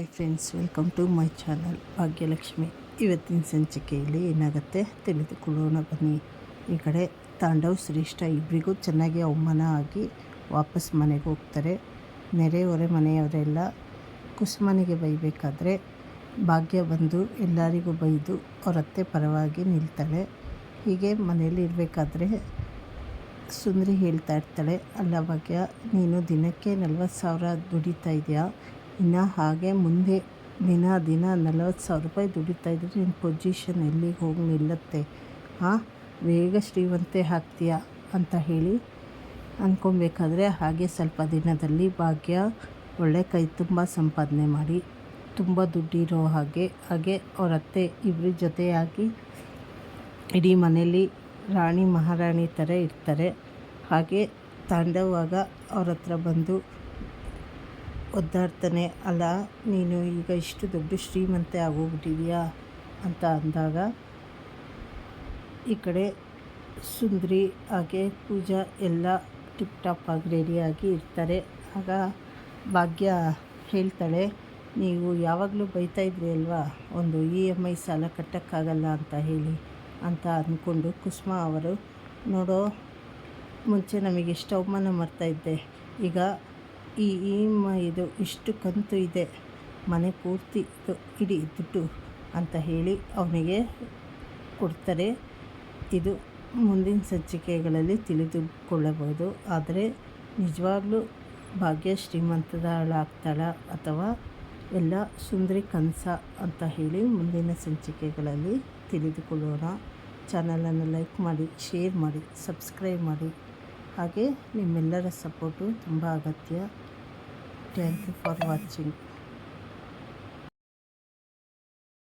Hi friends welcome to my channel Bhagyalakshmi ಇವತ್ತಿನ ಸಂಚಿಕೆಯಲ್ಲಿ ಏನಾಗುತ್ತೆ ತಿಳಿದುಕೊಳ್ಳೋಣ ಬನ್ನಿ ಈ ಕಡೆ ತಾಂಡವ್ ಶ್ರೇಷ್ಠ ಇಬ್ಬರಿಗೂ ಚೆನ್ನಾಗಿ ಅವಮಾನ ಆಗಿ ವಾಪಸ್ ಮನೆಗೆ ಹೋಗ್ತಾರೆ ನೆರೆಹೊರೆ ಮನೆಯವರೆಲ್ಲ ಕುಸುಮನೆಗೆ ಬೈಬೇಕಾದ್ರೆ ಭಾಗ್ಯ ಬಂದು ಎಲ್ಲರಿಗೂ ಬೈದು ಅವರತ್ತೆ ಪರವಾಗಿ ನಿಲ್ತಾಳೆ ಹೀಗೆ ಮನೆಯಲ್ಲಿ ಇರಬೇಕಾದ್ರೆ ಸುಂದರಿ ಹೇಳ್ತಾ ಇರ್ತಾಳೆ ಅಲ್ಲ ಭಾಗ್ಯ ನೀನು ದಿನಕ್ಕೆ ನಲ್ವತ್ತು ಸಾವಿರ ದುಡಿತಾ ಇದೆಯಾ ಇನ್ನು ಹಾಗೆ ಮುಂದೆ ದಿನ ದಿನ ನಲವತ್ತು ಸಾವಿರ ರೂಪಾಯಿ ದುಡಿತಾ ಇದ್ದರೆ ನಿನ್ನ ಪೊಸಿಷನ್ ಎಲ್ಲಿಗೆ ಹೋಗಿ ನಿಲ್ಲುತ್ತೆ? ಹಾಂ ಬೇಗ ಶ್ರೀಮಂತೆ ಆಗ್ತೀಯಾ ಅಂತ ಹೇಳಿ ಅಂದ್ಕೊಬೇಕಾದ್ರೆ ಹಾಗೆ ಸ್ವಲ್ಪ ದಿನದಲ್ಲಿ ಭಾಗ್ಯ ಒಳ್ಳೆ ಕೈ ತುಂಬ ಸಂಪಾದನೆ ಮಾಡಿ, ತುಂಬ ದುಡ್ಡಿರೋ ಹಾಗೆ ಹಾಗೆ ಅವರತ್ತೆ ಅತ್ತೆ ಇಬ್ಬರ ಜೊತೆಯಾಗಿ ಇಡೀ ಮನೆಯಲ್ಲಿ ರಾಣಿ ಮಹಾರಾಣಿ ಥರ ಇರ್ತಾರೆ. ಹಾಗೆ ತಾಂಡವಾಗ ಅವ್ರ ಹತ್ರ ಬಂದು ಒದ್ದಾಡ್ತಾನೆ, ಅಲ್ಲ, ನೀನು ಈಗ ಇಷ್ಟು ದೊಡ್ಡ ಶ್ರೀಮಂತೆ ಆಗೋಗ್ಬಿಟ್ಟಿದೆಯಾ? ಅಂತ ಅಂದಾಗ, ಈ ಕಡೆ ಸುಂದ್ರಿ ಹಾಗೆ ಪೂಜಾ ಎಲ್ಲ ಟಿಪ್ ಟಾಪ್ ಆಗಿ ರೆಡಿಯಾಗಿ ಇರ್ತಾರೆ. ಆಗ ಭಾಗ್ಯ ಹೇಳ್ತಾಳೆ, ನೀವು ಯಾವಾಗಲೂ ಬೈತಾ ಇದ್ರಿ ಅಲ್ವಾ? ಒಂದು ಇ ಎಂ ಐ ಸಾಲ ಕಟ್ಟೋಕ್ಕಾಗಲ್ಲ ಅಂತ ಹೇಳಿ, ಅಂತ ಅಂದ್ಕೊಂಡು ಕುಸುಮ ಅವರು, ನೋಡೋ, ಮುಂಚೆ ನಮಗೆ ಎಷ್ಟು ಅವಮಾನ ಮಾಡ್ತಾಯಿದ್ದೆ ಈಗ ಈ ಇ ಇದು ಇಷ್ಟು ಕಂತು ಇದೆ. ಮನೆ ಪೂರ್ತಿ ಇದು ಇಡೀ ದುಡ್ಡು ಅಂತ ಹೇಳಿ ಅವನಿಗೆ ಕೊಡ್ತಾರೆ. ಇದು ಮುಂದಿನ ಸಂಚಿಕೆಗಳಲ್ಲಿ ತಿಳಿದುಕೊಳ್ಳಬಹುದು. ಆದರೆ ನಿಜವಾಗ್ಲೂ ಭಾಗ್ಯ ಶ್ರೀಮಂತದಳಾಗ್ತಾಳ ಅಥವಾ ಎಲ್ಲ ಸುಂದರಿ ಕನಸ ಅಂತ ಹೇಳಿ ಮುಂದಿನ ಸಂಚಿಕೆಗಳಲ್ಲಿ ತಿಳಿದುಕೊಳ್ಳೋಣ. ಚಾನಲನ್ನು ಲೈಕ್ ಮಾಡಿ, ಶೇರ್ ಮಾಡಿ, ಸಬ್ಸ್ಕ್ರೈಬ್ ಮಾಡಿ. ಹಾಗೆ ನಿಮ್ಮೆಲ್ಲರ ಸಪೋರ್ಟು ತುಂಬ ಅಗತ್ಯ. Thank you for watching